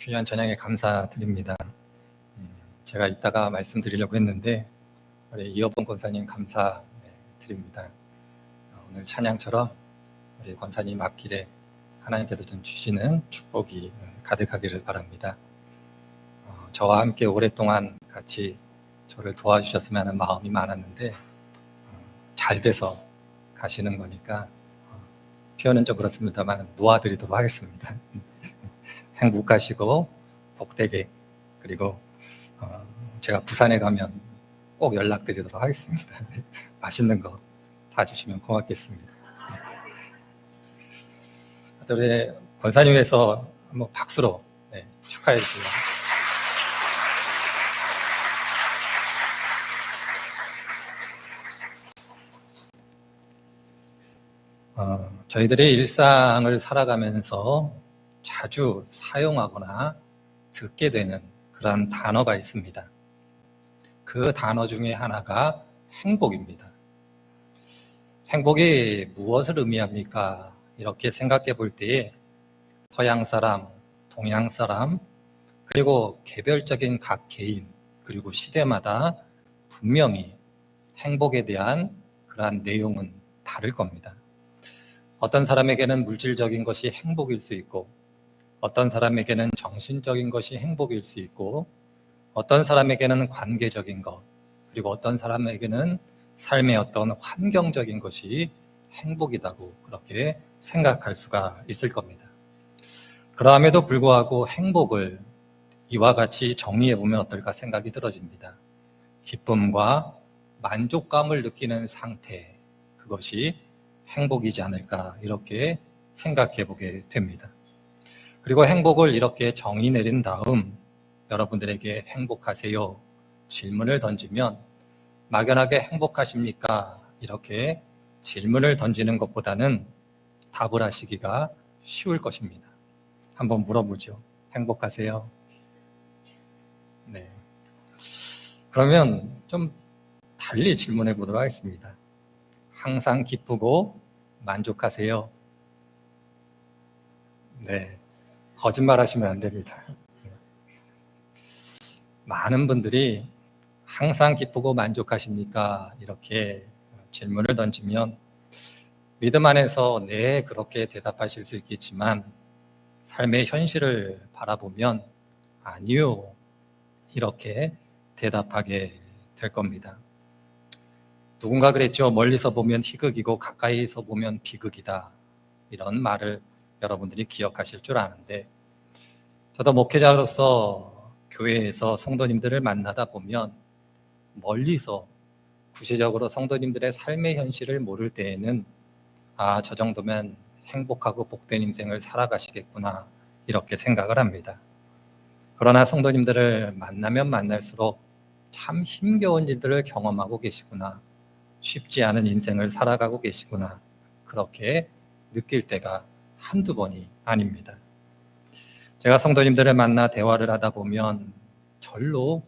귀한 저녁에 감사드립니다. 음, 제가 이따가 말씀드리려고 했는데 우리 이어봉 권사님 감사드립니다. 어, 오늘 찬양처럼 우리 권사님 앞길에 하나님께서 좀 주시는 축복이 가득하기를 바랍니다. 어, 저와 함께 오랫동안 같이 저를 도와주셨으면 하는 마음이 많았는데 어, 잘 돼서 가시는 거니까 어, 표현은 좀 그렇습니다만 놓아드리도록 하겠습니다. 행복하시고 복되게 그리고 어, 제가 부산에 가면 꼭 연락드리도록 하겠습니다. 네, 맛있는 거 다 주시면 고맙겠습니다. 네. 우리 권사님에서 한번 박수로 네, 축하해 주시면. 어, 저희들의 일상을 살아가면서 자주 사용하거나 듣게 되는 그런 단어가 있습니다. 그 단어 중에 하나가 행복입니다. 행복이 무엇을 의미합니까? 이렇게 생각해 볼 때에 서양 사람, 동양 사람, 그리고 개별적인 각 개인, 그리고 시대마다 분명히 행복에 대한 그러한 내용은 다를 겁니다. 어떤 사람에게는 물질적인 것이 행복일 수 있고, 어떤 사람에게는 정신적인 것이 행복일 수 있고, 어떤 사람에게는 관계적인 것, 그리고 어떤 사람에게는 삶의 어떤 환경적인 것이 행복이라고 그렇게 생각할 수가 있을 겁니다. 그럼에도 불구하고 행복을 이와 같이 정리해 보면 어떨까 생각이 들어집니다. 기쁨과 만족감을 느끼는 상태, 그것이 행복이지 않을까 이렇게 생각해 보게 됩니다. 그리고 행복을 이렇게 정의 내린 다음 여러분들에게 행복하세요 질문을 던지면 막연하게 행복하십니까? 이렇게 질문을 던지는 것보다는 답을 하시기가 쉬울 것입니다. 한번 물어보죠. 행복하세요? 네. 그러면 좀 달리 질문해 보도록 하겠습니다. 항상 기쁘고 만족하세요? 네. 거짓말 하시면 안 됩니다. 많은 분들이 항상 기쁘고 만족하십니까? 이렇게 질문을 던지면 믿음 안에서 네, 그렇게 대답하실 수 있겠지만 삶의 현실을 바라보면 아니요. 이렇게 대답하게 될 겁니다. 누군가 그랬죠. 멀리서 보면 희극이고 가까이서 보면 비극이다. 이런 말을 여러분들이 기억하실 줄 아는데 저도 목회자로서 교회에서 성도님들을 만나다 보면 멀리서 구체적으로 성도님들의 삶의 현실을 모를 때에는 아, 저 정도면 행복하고 복된 인생을 살아가시겠구나 이렇게 생각을 합니다. 그러나 성도님들을 만나면 만날수록 참 힘겨운 일들을 경험하고 계시구나. 쉽지 않은 인생을 살아가고 계시구나. 그렇게 느낄 때가 한두 번이 아닙니다. 제가 성도님들을 만나 대화를 하다 보면 절로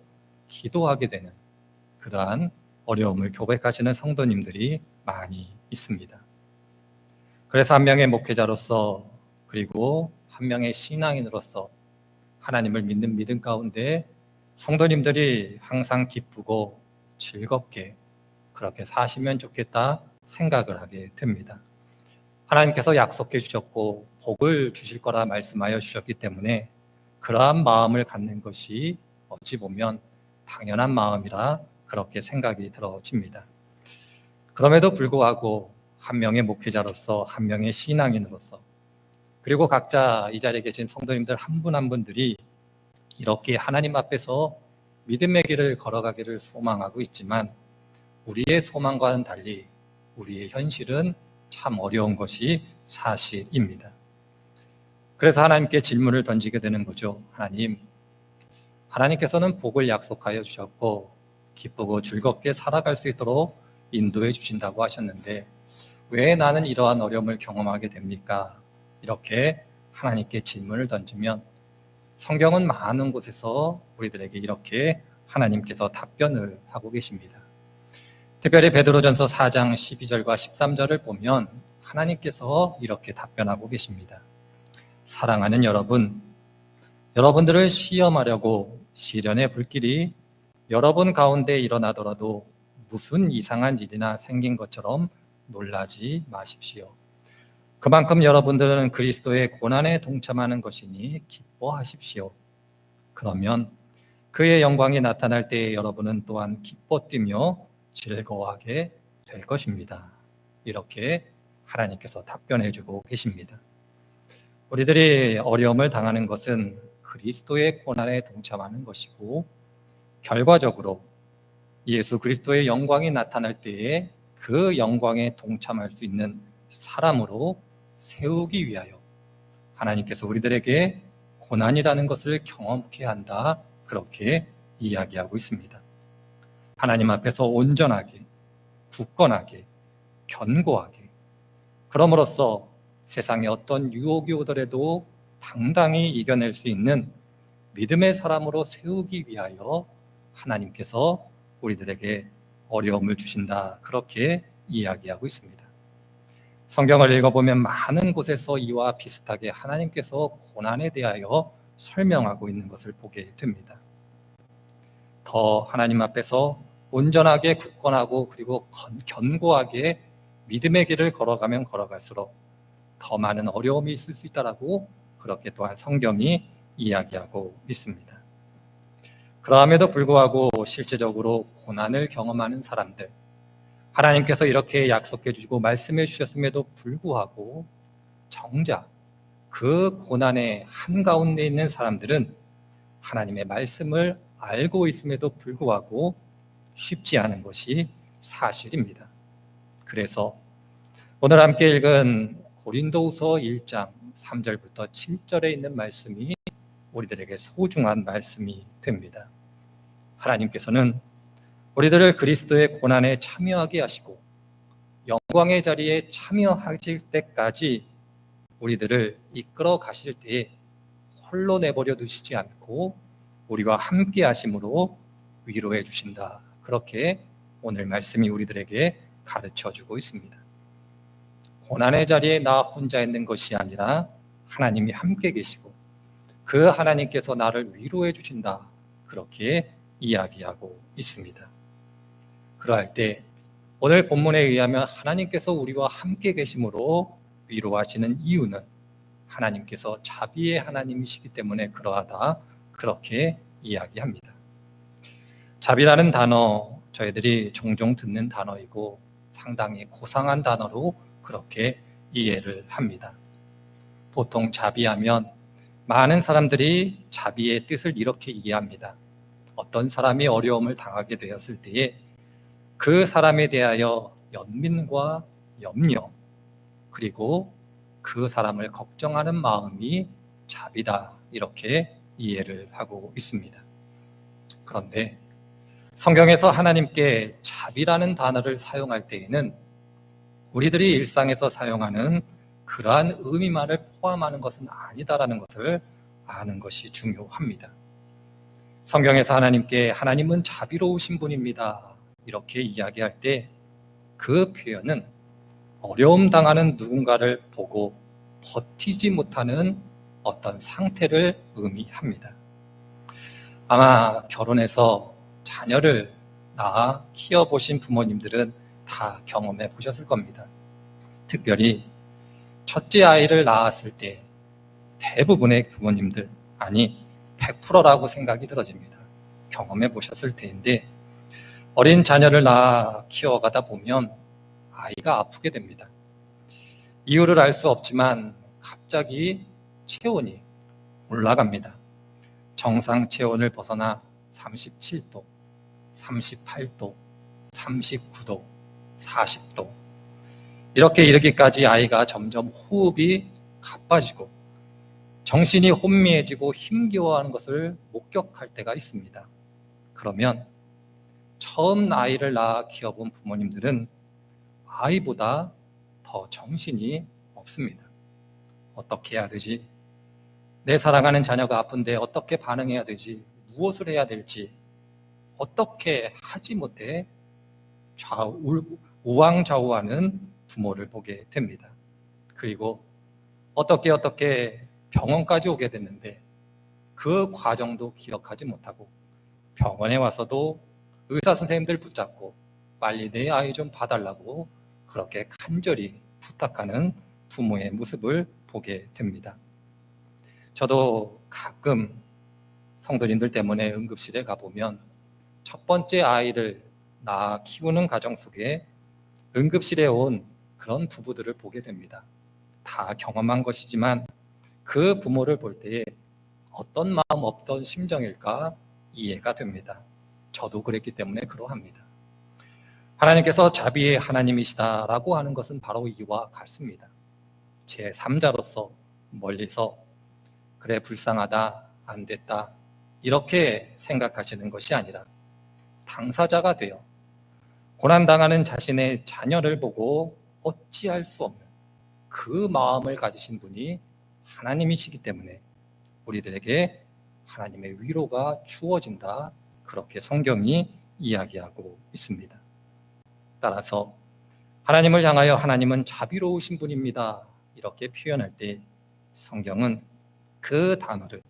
기도하게 되는 그러한 어려움을 고백하시는 성도님들이 많이 있습니다. 그래서 한 명의 목회자로서 그리고 한 명의 신앙인으로서 하나님을 믿는 믿음 가운데 성도님들이 항상 기쁘고 즐겁게 그렇게 사시면 좋겠다 생각을 하게 됩니다. 하나님께서 약속해 주셨고 복을 주실 거라 말씀하여 주셨기 때문에 그러한 마음을 갖는 것이 어찌 보면 당연한 마음이라 그렇게 생각이 들어집니다. 그럼에도 불구하고 한 명의 목회자로서 한 명의 신앙인으로서 그리고 각자 이 자리에 계신 성도님들 한 분한 분들이 이렇게 하나님 앞에서 믿음의 길을 걸어가기를 소망하고 있지만 우리의 소망과는 달리 우리의 현실은 참 어려운 것이 사실입니다. 그래서 하나님께 질문을 던지게 되는 거죠. 하나님, 하나님께서는 복을 약속하여 주셨고 기쁘고 즐겁게 살아갈 수 있도록 인도해 주신다고 하셨는데 왜 나는 이러한 어려움을 경험하게 됩니까? 이렇게 하나님께 질문을 던지면 성경은 많은 곳에서 우리들에게 이렇게 하나님께서 답변을 하고 계십니다. 특별히 베드로전서 4장 12절과 13절을 보면 하나님께서 이렇게 답변하고 계십니다. 사랑하는 여러분, 여러분들을 시험하려고 시련의 불길이 여러분 가운데 일어나더라도 무슨 이상한 일이나 생긴 것처럼 놀라지 마십시오. 그만큼 여러분들은 그리스도의 고난에 동참하는 것이니 기뻐하십시오. 그러면 그의 영광이 나타날 때에 여러분은 또한 기뻐 뛰며 즐거워하게 될 것입니다. 이렇게 하나님께서 답변해 주고 계십니다. 우리들이 어려움을 당하는 것은 그리스도의 고난에 동참하는 것이고 결과적으로 예수 그리스도의 영광이 나타날 때에 그 영광에 동참할 수 있는 사람으로 세우기 위하여 하나님께서 우리들에게 고난이라는 것을 경험케 한다. 그렇게 이야기하고 있습니다. 하나님 앞에서 온전하게, 굳건하게, 견고하게, 그럼으로써 세상에 어떤 유혹이 오더라도 당당히 이겨낼 수 있는 믿음의 사람으로 세우기 위하여 하나님께서 우리들에게 어려움을 주신다. 그렇게 이야기하고 있습니다. 성경을 읽어보면 많은 곳에서 이와 비슷하게 하나님께서 고난에 대하여 설명하고 있는 것을 보게 됩니다. 더 하나님 앞에서 온전하게 굳건하고 그리고 견고하게 믿음의 길을 걸어가면 걸어갈수록 더 많은 어려움이 있을 수 있다라고 그렇게 또한 성경이 이야기하고 있습니다. 그러함에도 불구하고 실제적으로 고난을 경험하는 사람들, 하나님께서 이렇게 약속해 주시고 말씀해 주셨음에도 불구하고 정작 그 고난의 한가운데 있는 사람들은 하나님의 말씀을 알고 있음에도 불구하고 쉽지 않은 것이 사실입니다. 그래서 오늘 함께 읽은 고린도후서 1장 3절부터 7절에 있는 말씀이 우리들에게 소중한 말씀이 됩니다. 하나님께서는 우리들을 그리스도의 고난에 참여하게 하시고 영광의 자리에 참여하실 때까지 우리들을 이끌어 가실 때에 홀로 내버려 두시지 않고 우리와 함께 하심으로 위로해 주신다. 그렇게 오늘 말씀이 우리들에게 가르쳐 주고 있습니다. 고난의 자리에 나 혼자 있는 것이 아니라 하나님이 함께 계시고 그 하나님께서 나를 위로해 주신다. 그렇게 이야기하고 있습니다. 그러할 때 오늘 본문에 의하면 하나님께서 우리와 함께 계심으로 위로하시는 이유는 하나님께서 자비의 하나님이시기 때문에 그러하다. 그렇게 이야기합니다. 자비라는 단어 저희들이 종종 듣는 단어이고 상당히 고상한 단어로 그렇게 이해를 합니다. 보통 자비하면 많은 사람들이 자비의 뜻을 이렇게 이해합니다. 어떤 사람이 어려움을 당하게 되었을 때에 그 사람에 대하여 연민과 염려 그리고 그 사람을 걱정하는 마음이 자비다 이렇게 이해를 하고 있습니다. 그런데 성경에서 하나님께 자비라는 단어를 사용할 때에는 우리들이 일상에서 사용하는 그러한 의미만을 포함하는 것은 아니다라는 것을 아는 것이 중요합니다. 성경에서 하나님께 하나님은 자비로우신 분입니다. 이렇게 이야기할 때 그 표현은 어려움 당하는 누군가를 보고 버티지 못하는 어떤 상태를 의미합니다. 아마 결혼해서 자녀를 낳아 키워보신 부모님들은 다 경험해 보셨을 겁니다. 특별히 첫째 아이를 낳았을 때 대부분의 부모님들, 아니, 100%라고 생각이 들어집니다. 경험해 보셨을 텐데, 어린 자녀를 낳아 키워가다 보면 아이가 아프게 됩니다. 이유를 알 수 없지만 갑자기 체온이 올라갑니다. 정상 체온을 벗어나 37도, 38도, 39도, 40도. 이렇게 이르기까지 아이가 점점 호흡이 가빠지고 정신이 혼미해지고 힘겨워하는 것을 목격할 때가 있습니다. 그러면 처음 아이를 낳아 키워본 부모님들은 아이보다 더 정신이 없습니다. 어떻게 해야 되지? 내 사랑하는 자녀가 아픈데 어떻게 반응해야 되지? 무엇을 해야 될지 어떻게 하지 못해 좌우, 우왕좌우하는 부모를 보게 됩니다. 그리고 어떻게 어떻게 병원까지 오게 됐는데 그 과정도 기억하지 못하고 병원에 와서도 의사 선생님들 붙잡고 빨리 내 아이 좀 봐달라고 그렇게 간절히 부탁하는 부모의 모습을 보게 됩니다. 저도 가끔 성도님들 때문에 응급실에 가보면 첫 번째 아이를 낳아 키우는 가정 속에 응급실에 온 그런 부부들을 보게 됩니다. 다 경험한 것이지만 그 부모를 볼 때에 어떤 마음, 어떤 심정일까 이해가 됩니다. 저도 그랬기 때문에 그러합니다. 하나님께서 자비의 하나님이시다라고 하는 것은 바로 이와 같습니다. 제 3자로서 멀리서 그래 불쌍하다, 안 됐다 이렇게 생각하시는 것이 아니라 당사자가 되어 고난당하는 자신의 자녀를 보고 어찌할 수 없는 그 마음을 가지신 분이 하나님이시기 때문에 우리들에게 하나님의 위로가 주어진다. 그렇게 성경이 이야기하고 있습니다. 따라서 하나님을 향하여 하나님은 자비로우신 분입니다. 이렇게 표현할 때 성경은 그 단어를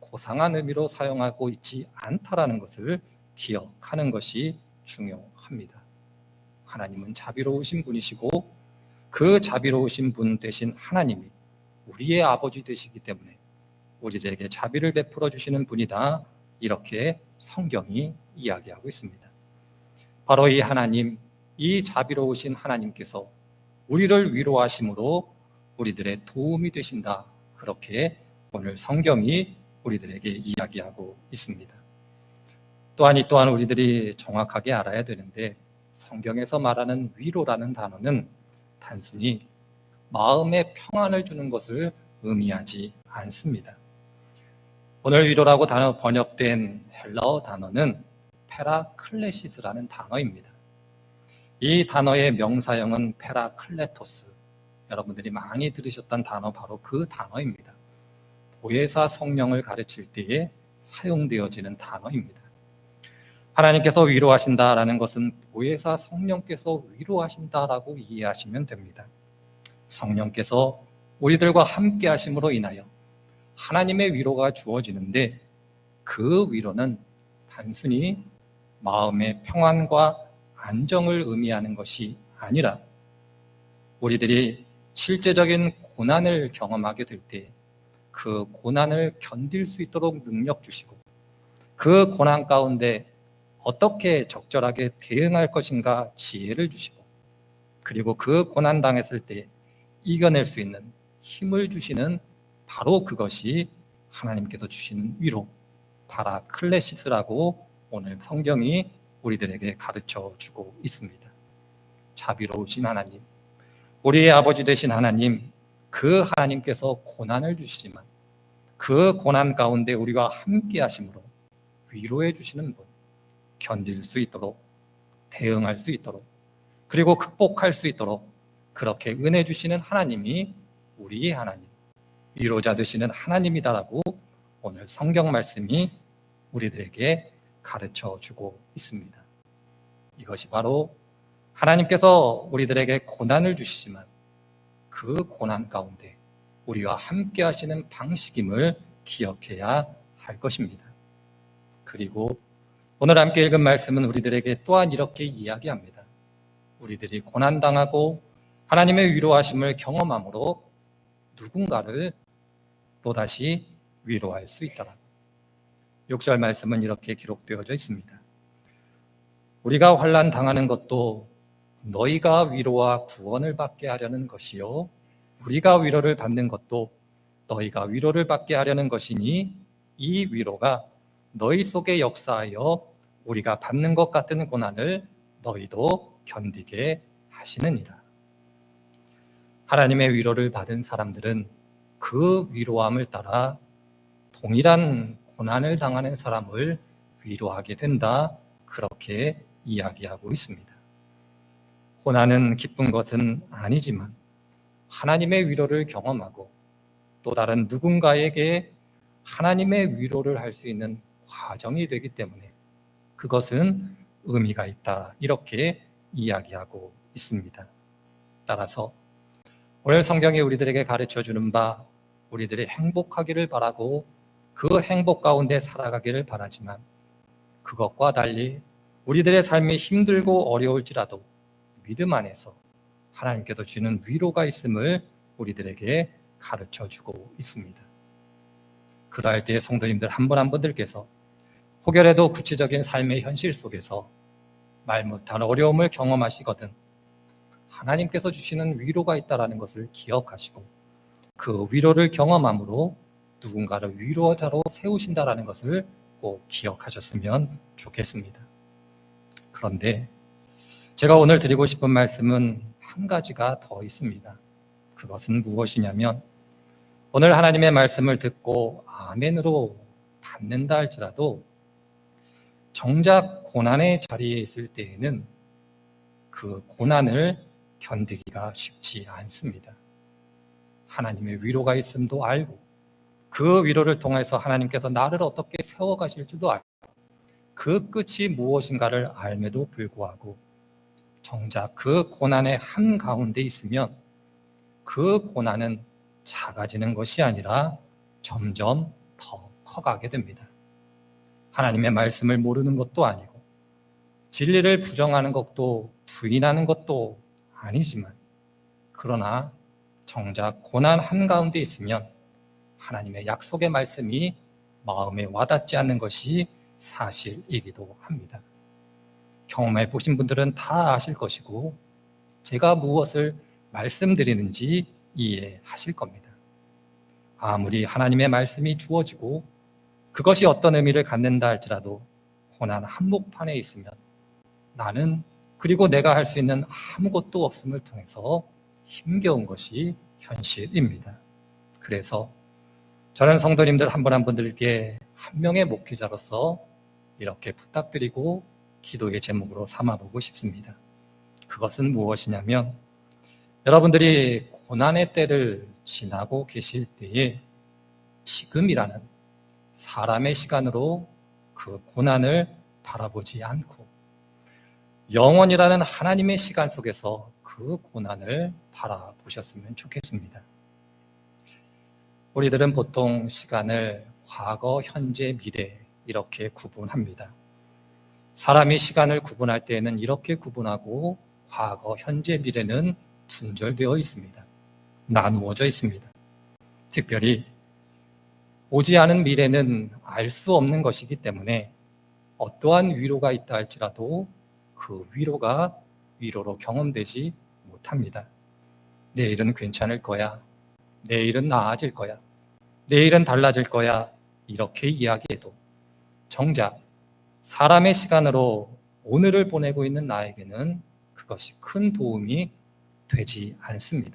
고상한 의미로 사용하고 있지 않다라는 것을 기억하는 것이 중요합니다. 하나님은 자비로우신 분이시고 그 자비로우신 분 대신 하나님이 우리의 아버지 되시기 때문에 우리들에게 자비를 베풀어 주시는 분이다. 이렇게 성경이 이야기하고 있습니다. 바로 이 하나님, 이 자비로우신 하나님께서 우리를 위로하심으로 우리들의 도움이 되신다. 그렇게 오늘 성경이 우리들에게 이야기하고 있습니다. 또한 이 또한 우리들이 정확하게 알아야 되는데 성경에서 말하는 위로라는 단어는 단순히 마음의 평안을 주는 것을 의미하지 않습니다. 오늘 위로라고 단어 번역된 헬라어 단어는 페라클레시스라는 단어입니다. 이 단어의 명사형은 페라클레토스. 여러분들이 많이 들으셨던 단어 바로 그 단어입니다. 보혜사 성령을 가르칠 때에 사용되어지는 단어입니다. 하나님께서 위로하신다라는 것은 보혜사 성령께서 위로하신다라고 이해하시면 됩니다. 성령께서 우리들과 함께 하심으로 인하여 하나님의 위로가 주어지는데 그 위로는 단순히 마음의 평안과 안정을 의미하는 것이 아니라 우리들이 실제적인 고난을 경험하게 될 때 그 고난을 견딜 수 있도록 능력 주시고 그 고난 가운데 어떻게 적절하게 대응할 것인가 지혜를 주시고 그리고 그 고난 당했을 때 이겨낼 수 있는 힘을 주시는 바로 그것이 하나님께서 주시는 위로 파라클레시스라고 오늘 성경이 우리들에게 가르쳐 주고 있습니다. 자비로우신 하나님, 우리의 아버지 되신 하나님, 그 하나님께서 고난을 주시지만 그 고난 가운데 우리와 함께 하심으로 위로해 주시는 분, 견딜 수 있도록 대응할 수 있도록 그리고 극복할 수 있도록 그렇게 은혜 주시는 하나님이 우리의 하나님, 위로자 되시는 하나님이다라고 오늘 성경 말씀이 우리들에게 가르쳐 주고 있습니다. 이것이 바로 하나님께서 우리들에게 고난을 주시지만 그 고난 가운데 우리와 함께 하시는 방식임을 기억해야 할 것입니다. 그리고 오늘 함께 읽은 말씀은 우리들에게 또한 이렇게 이야기합니다. 우리들이 고난당하고 하나님의 위로하심을 경험함으로 누군가를 또다시 위로할 수 있더라. 6절 말씀은 이렇게 기록되어져 있습니다. 우리가 환란 당하는 것도 너희가 위로와 구원을 받게 하려는 것이요 우리가 위로를 받는 것도 너희가 위로를 받게 하려는 것이니 이 위로가 너희 속에 역사하여 우리가 받는 것 같은 고난을 너희도 견디게 하시느니라. 하나님의 위로를 받은 사람들은 그 위로함을 따라 동일한 고난을 당하는 사람을 위로하게 된다. 그렇게 이야기하고 있습니다. 고난은 기쁜 것은 아니지만 하나님의 위로를 경험하고 또 다른 누군가에게 하나님의 위로를 할 수 있는 과정이 되기 때문에 그것은 의미가 있다. 이렇게 이야기하고 있습니다. 따라서 오늘 성경이 우리들에게 가르쳐 주는 바 우리들이 행복하기를 바라고 그 행복 가운데 살아가기를 바라지만 그것과 달리 우리들의 삶이 힘들고 어려울지라도 믿음 안에서 하나님께서 주는 위로가 있음을 우리들에게 가르쳐 주고 있습니다. 그러할 때 성도님들 한 분 한 분들께서 혹여라도 구체적인 삶의 현실 속에서 말 못할 어려움을 경험하시거든 하나님께서 주시는 위로가 있다라는 것을 기억하시고 그 위로를 경험함으로 누군가를 위로자로 세우신다라는 것을 꼭 기억하셨으면 좋겠습니다. 그런데 제가 오늘 드리고 싶은 말씀은 한 가지가 더 있습니다. 그것은 무엇이냐면 오늘 하나님의 말씀을 듣고 아멘으로 받는다 할지라도 정작 고난의 자리에 있을 때에는 그 고난을 견디기가 쉽지 않습니다. 하나님의 위로가 있음도 알고 그 위로를 통해서 하나님께서 나를 어떻게 세워 가실 줄도 알고 그 끝이 무엇인가를 알매도 불구하고 정작 그 고난의 한 가운데 있으면 그 고난은 작아지는 것이 아니라 점점 더 커가게 됩니다. 하나님의 말씀을 모르는 것도 아니고 진리를 부정하는 것도 부인하는 것도 아니지만 그러나 정작 고난 한가운데 있으면 하나님의 약속의 말씀이 마음에 와닿지 않는 것이 사실이기도 합니다. 경험해 보신 분들은 다 아실 것이고 제가 무엇을 말씀드리는지 이해하실 겁니다. 아무리 하나님의 말씀이 주어지고 그것이 어떤 의미를 갖는다 할지라도 고난 한복판에 있으면 나는 그리고 내가 할 수 있는 아무것도 없음을 통해서 힘겨운 것이 현실입니다. 그래서 저는 성도님들 한 분 한 분들께 한 명의 목회자로서 이렇게 부탁드리고 기도의 제목으로 삼아보고 싶습니다. 그것은 무엇이냐면 여러분들이 고난의 때를 지나고 계실 때에 지금이라는 사람의 시간으로 그 고난을 바라보지 않고 영원이라는 하나님의 시간 속에서 그 고난을 바라보셨으면 좋겠습니다. 우리들은 보통 시간을 과거, 현재, 미래 이렇게 구분합니다. 사람이 시간을 구분할 때에는 이렇게 구분하고 과거, 현재, 미래는 분절되어 있습니다. 나누어져 있습니다. 특별히 오지 않은 미래는 알 수 없는 것이기 때문에 어떠한 위로가 있다 할지라도 그 위로가 위로로 경험되지 못합니다. 내일은 괜찮을 거야. 내일은 나아질 거야. 내일은 달라질 거야. 이렇게 이야기해도 정작 사람의 시간으로 오늘을 보내고 있는 나에게는 그것이 큰 도움이 되지 않습니다.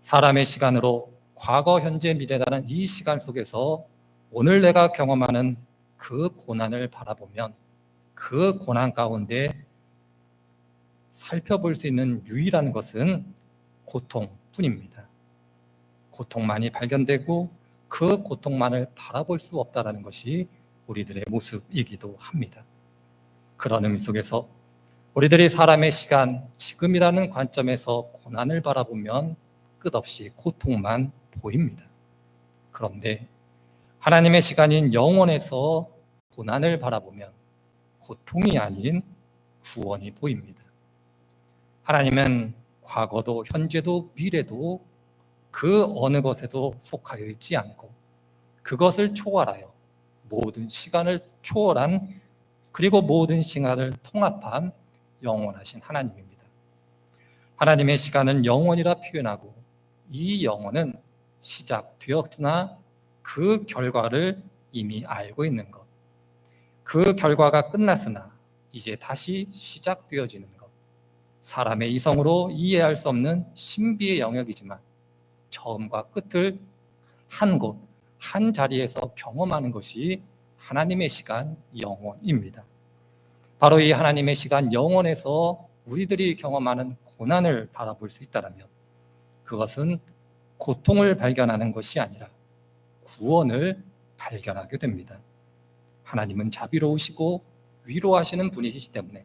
사람의 시간으로 과거, 현재, 미래라는 이 시간 속에서 오늘 내가 경험하는 그 고난을 바라보면 그 고난 가운데 살펴볼 수 있는 유일한 것은 고통뿐입니다. 고통만이 발견되고 그 고통만을 바라볼 수 없다라는 것이 우리들의 모습이기도 합니다. 그런 의미 속에서 우리들이 사람의 시간, 지금이라는 관점에서 고난을 바라보면 끝없이 고통만 보입니다. 그런데 하나님의 시간인 영원에서 고난을 바라보면 고통이 아닌 구원이 보입니다. 하나님은 과거도 현재도 미래도 그 어느 것에도 속하여 있지 않고 그것을 초월하여 모든 시간을 초월한 그리고 모든 시간을 통합한 영원하신 하나님입니다. 하나님의 시간은 영원이라 표현하고 이 영원은 시작되었으나 그 결과를 이미 알고 있는 것. 그 결과가 끝났으나 이제 다시 시작되어지는 것. 사람의 이성으로 이해할 수 없는 신비의 영역이지만 처음과 끝을 한 곳, 한 자리에서 경험하는 것이 하나님의 시간 영원입니다. 바로 이 하나님의 시간 영원에서 우리들이 경험하는 고난을 바라볼 수 있다면 그것은 고통을 발견하는 것이 아니라 구원을 발견하게 됩니다. 하나님은 자비로우시고 위로하시는 분이시기 때문에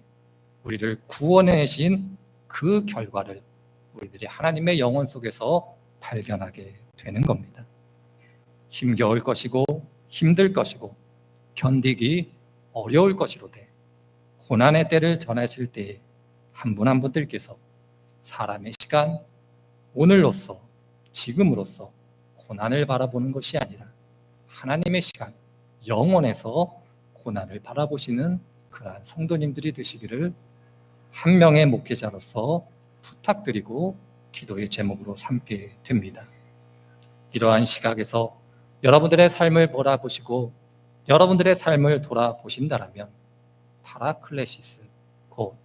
우리를 구원해신 그 결과를 우리들이 하나님의 영혼 속에서 발견하게 되는 겁니다. 힘겨울 것이고 힘들 것이고 견디기 어려울 것이로되 고난의 때를 전하실 때에 한분 한 분들께서 사람의 시간 오늘로서 지금으로서 고난을 바라보는 것이 아니라 하나님의 시간 영원에서 고난을 바라보시는 그러한 성도님들이 되시기를 한 명의 목회자로서 부탁드리고 기도의 제목으로 삼게 됩니다. 이러한 시각에서 여러분들의 삶을 바라보시고 여러분들의 삶을 돌아보신다라면 파라클레시스 곧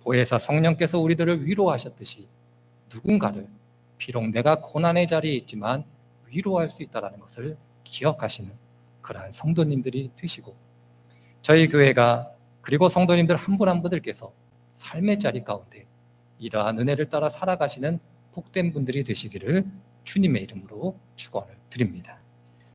보혜사 성령께서 우리들을 위로하셨듯이 누군가를 비록 내가 고난의 자리에 있지만 위로할 수 있다라는 것을 기억하시는 그러한 성도님들이 되시고 저희 교회가 그리고 성도님들 한 분 한 분들께서 삶의 자리 가운데 이러한 은혜를 따라 살아가시는 복된 분들이 되시기를 주님의 이름으로 축원을 드립니다.